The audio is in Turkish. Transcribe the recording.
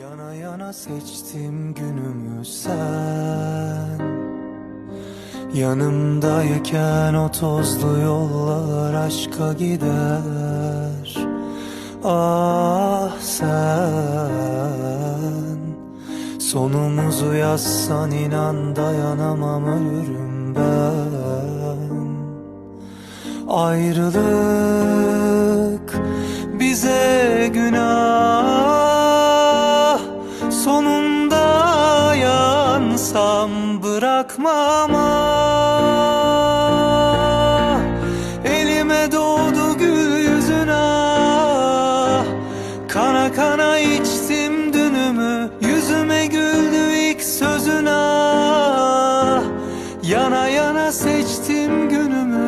Yana yana seçtim günümü sen. Yanımdayken o tozlu yollar aşka gider. Ah sen. Sonumuzu yazsan inan dayanamam ölürüm ben. Ayrılık Yalnızsam bırakma ama ah. Elime doğdu gül yüzüne ah. Kana kana içtim dünümü Yüzüme güldü ilk sözüne ah. Yana yana seçtim günümü